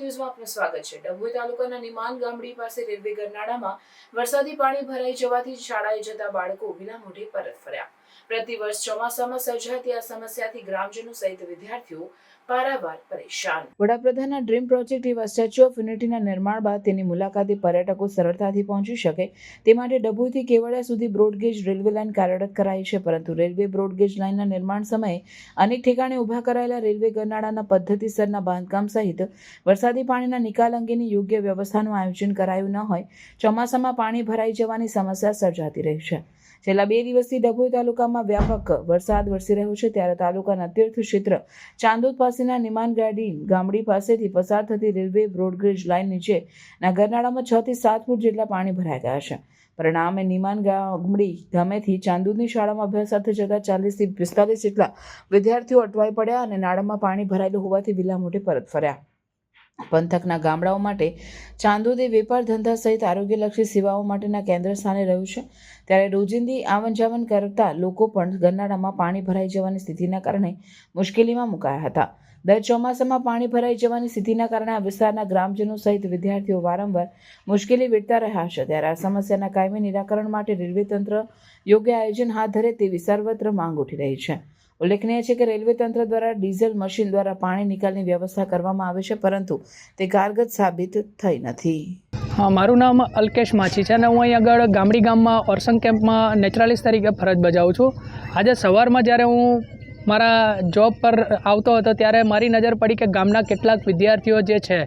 ન્યૂઝમાં આપનું સ્વાગત છે. ડભોઈ તાલુકાના નિમાન ગામડી પાસે રેલવે ગરનાળામાં વરસાદી પાણી ભરાઈ જવાથી શાળાએ જતા બાળકો વિના મોઢે પરત ફર્યા. પ્રતિવર્ષ ચોમાસામાં સર્જાતી આ સમસ્યાથી ગ્રામજનો સહિત વિદ્યાર્થીઓ પારાવાર પરેશાન. વડાપ્રધાનના ડ્રીમ પ્રોજેક્ટ એવા સ્ટેચ્યુ ઓફ યુનિટીના નિર્માણ બાદ તેની મુલાકાતે પર્યટકો સરળતાથી પહોંચી શકે. તે માટે ડભોઈથી કેવડિયા સુધી બ્રોડગેજ રેલવે લાઇન કાર્યરત કરાઈ છે, પરંતુ રેલવે બ્રોડગેજ લાઇનના નિર્માણ સમયે અનેક ઠેકાણે ઊભા કરાયેલા રેલવે ગરનાળાના પદ્ધતિસરના બાંધકામ સહિત વરસાદી પાણીના નિકાલ અંગેની યોગ્ય વ્યવસ્થાનું આયોજન કરાયું ન હોય, ચોમાસામાં પાણી ભરાઈ જવાની સમસ્યા સર્જાતી રહી છે. છેલ્લા બે દિવસથી ડભોઈ તાલુકામાં વ્યાપક વરસાદ વરસી રહ્યો છે ત્યારે તાલુકાના તીર્થ ક્ષેત્ર ચાંદોદ પાસેના નિમાનગાડી ગામડી પાસેથી પસાર થતી રેલવે બ્રોડગેજ લાઇન નીચેના ગરનાળામાં છ થી સાત ફૂટ જેટલા પાણી ભરાઈ ગયા છે. પરિણામે નિમાન ગામડી ગામેથી ચાંદોદની શાળામાં અભ્યાસ સાથે જતા ચાલીસથી પિસ્તાલીસ જેટલા વિદ્યાર્થીઓ અટવાઈ પડ્યા અને નાળામાં પાણી ભરાયેલું હોવાથી વિલા મોઢે પરત ફર્યા. પંથકના ગામડાઓ માટે ચાંદોદે વેપાર ધંધા સહિત આરોગ્યલક્ષી સેવાઓ માટેના કેન્દ્ર સ્થાને રહ્યું છે. ત્યારે રોજિંદી આવન જાવન કરતા લોકો પણ ગરનાળામાં પાણી ભરાઈ જવાની સ્થિતિના કારણે મુશ્કેલીમાં મુકાયા હતા. દર ચોમાસામાં પાણી ભરાઈ જવાની સ્થિતિના કારણે આ વિસ્તારના ગ્રામજનો સહિત વિદ્યાર્થીઓ વારંવાર મુશ્કેલી વેઠતા રહ્યા છે. ત્યારે આ સમસ્યાના કાયમી નિરાકરણ માટે રેલવે તંત્ર યોગ્ય આયોજન હાથ ધરે તેવી સર્વત્ર માંગ ઉઠી રહી છે. ઉલ્લેખનીય છે કે રેલવે તંત્ર દ્વારા ડીઝલ મશીન દ્વારા પાણી નિકાલની વ્યવસ્થા કરવામાં આવે છે, પરંતુ તે કારગત સાબિત થઈ નથી. હા, મારું નામ અલ્કેશ માછી છે અને હું અહીં આગળ ગામડી ગામમાં ઓરસંગ કેમ્પમાં નેચરાલિસ્ટ તરીકે ફરજ બજાવું છું. આજે સવારમાં જ્યારે હું મારા જોબ પર આવતો હતો, ત્યારે મારી નજર પડી કે ગામના કેટલાક વિદ્યાર્થીઓ જે છે,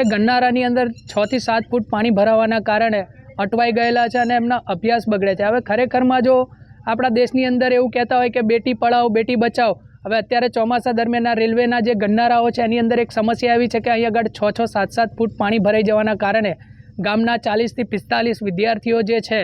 એ ગન્નારાની અંદર છથી સાત ફૂટ પાણી ભરાવાના કારણે અટવાઈ ગયેલા છે અને એમના અભ્યાસ બગડે છે. હવે ખરેખરમાં જો આપણા દેશની અંદર એવું કહેતા હોય કે બેટી પઢાઓ, બેટી બચાવો હવે અત્યારે ચોમાસા દરમિયાન રેલવેના જે ગન્નારાઓ છે, એની અંદર એક સમસ્યા એવી છે કે અહીં આગળ છ છ, સાત સાત ફૂટ પાણી ભરાઈ જવાના કારણે ગામના ચાલીસથી પિસ્તાલીસ વિદ્યાર્થીઓ જે છે,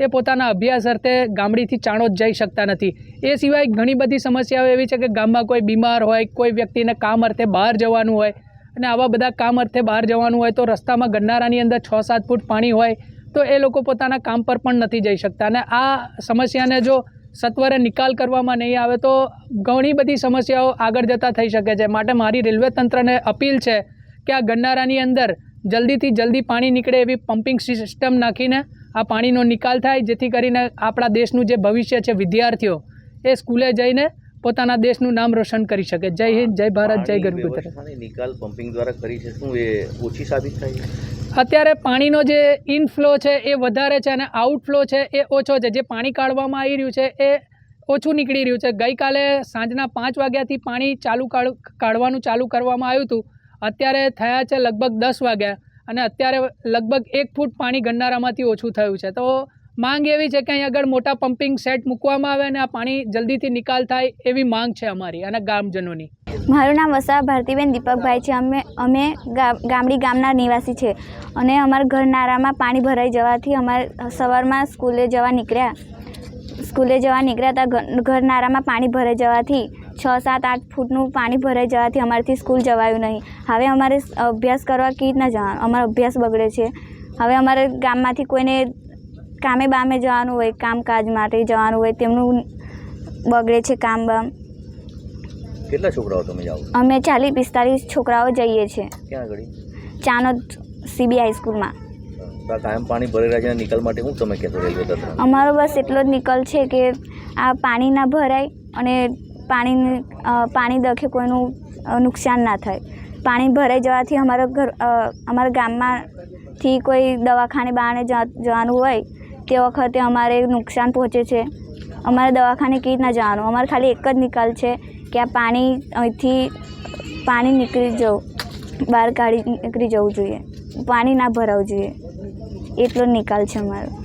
એ પોતાના અભ્યાસ અર્થે ગામડીથી ચાણોદ જઈ શકતા નથી. એ સિવાય ઘણી બધી સમસ્યાઓ એવી છે કે ગામમાં કોઈ બીમાર હોય, કોઈ વ્યક્તિને કામ અર્થે બહાર જવાનું હોય અને આવા બધા કામ અર્થે બહાર જવાનું હોય તો રસ્તામાં ગન્નારાની અંદર છ, સાત ફૂટ પાણી હોય તો એ લોકો પોતાના કામ પર પણ નથી જઈ શકતા. અને આ સમસ્યાને જો સત્વરે નિકાલ કરવામાં નહીં આવે તો ઘણી બધી સમસ્યાઓ આગળ જતાં થઈ શકે છે. માટે મારી રેલવે તંત્રને અપીલ છે કે આ ગન્નારાની અંદર જલ્દીથી જલ્દી પાણી નીકળે એવી પમ્પિંગ સિસ્ટમ નાખીને આ પાણીનો નિકાલ થાય, જેથી કરીને આપણા દેશનું જે ભવિષ્ય છે વિદ્યાર્થીઓ, એ સ્કૂલે જઈને પોતાના દેશનું નામ રોશન કરી શકે. જય હિન્દ જય ભારત જય ગરબી ગુજરાત. નિકાલ પમ્પિંગ દ્વારા કરી છે. શું એ ઓછી સાબિત થાય અત્યારે પાણીનો જે ઇનફ્લો છે એ વધારે છે અને આઉટફ્લો છે એ ઓછો છે. જે પાણી કાઢવામાં આવી રહ્યું છે એ ઓછું નીકળી રહ્યું છે. ગઈકાલે સાંજના પાંચ વાગ્યાથી પાણી ચાલુ કાઢ- કાઢવાનું ચાલુ કરવામાં આવ્યું હતું. અત્યારે થયા છે લગભગ દસ વાગ્યા અને અત્યારે લગભગ એક ફૂટ પાણી ગંડારામાંથી ઓછું થયું છે. તો માંગ એવી છે કે અહીં આગળ મોટા પમ્પિંગ સેટ મૂકવામાં આવે અને આ પાણી જલ્દીથી નિકાલ થાય એવી માંગ છે અમારી અને ગામજનોની. મારું નામ વસા ભારતીબેન દીપકભાઈ છે. અમે અમે ગામડી ગામના નિવાસી છે. અને અમારા ઘર નારામાં પાણી ભરાઈ જવાથી અમારે સવારમાં સ્કૂલે જવા નીકળ્યા. સ્કૂલે જવા નીકળ્યા હતા. ઘર નારામાં પાણી ભરાઈ જવાથી છ, સાત, આઠ ફૂટનું પાણી ભરાઈ જવાથી અમારાથી સ્કૂલ જવાયું નહીં. હવે અમારે અભ્યાસ કરવા કેવી રીતના જવાનું અમારો અભ્યાસ બગડે છે. હવે અમારે ગામમાંથી કોઈને કામે બામે જવાનું હોય કામકાજ માટે જવાનું હોય તેમનું બગડે છે કામ બામ. કેટલા છોકરાઓ તમે જાઓ? અમે ચાલીસ પિસ્તાલીસ છોકરાઓ જઈએ છીએ. ક્યાં આગળ? ચાનોદ સીબી હાઈસ્કૂલમાં. કાયમ પાણી ભરેલા છે નિકાલ માટે શું તમે કહેતો રેલવે તંત્ર? અમારો બસ એટલો જ નિકલ છે કે આ પાણી ના ભરાય અને પાણી પાણી દખે કોઈનું નુકસાન ના થાય. પાણી ભરાઈ જવાથી અમારા ઘર અમારા ગામમાંથી કોઈ દવાખાને બહાને જવાનું હોય તે વખતે અમારે નુકસાન પહોંચે છે. અમારે દવાખાને કેવી રીતના જવાનું? અમારે ખાલી એક જ નિકાલ છે કે આ પાણી અહીંથી પાણી નીકળી જવું. બહાર કાઢી નીકળી જવું જોઈએ. પાણી ના ભરાવું જોઈએ. એટલો નિકાલ છે અમારો.